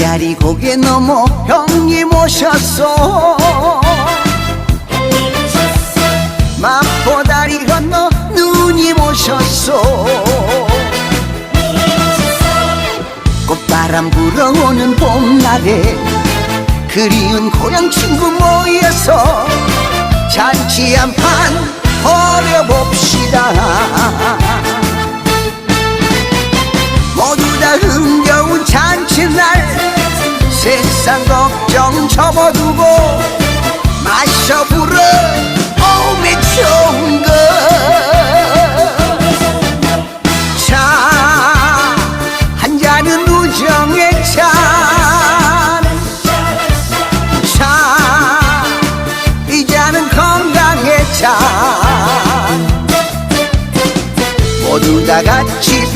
메아리 고개 넘어 형님 오셨소. 마포 다리 건너 누님 오셨소. 꽃바람 불어오는 봄날에 그리운 고향 친구 모여서 잔치 한판 벌여봅시다 세상 걱정 접어두고 마셔 불어 오메 좋은 거차한 잔은 우정의 차 차 이 잔은 건강의 차. 모두 다 같이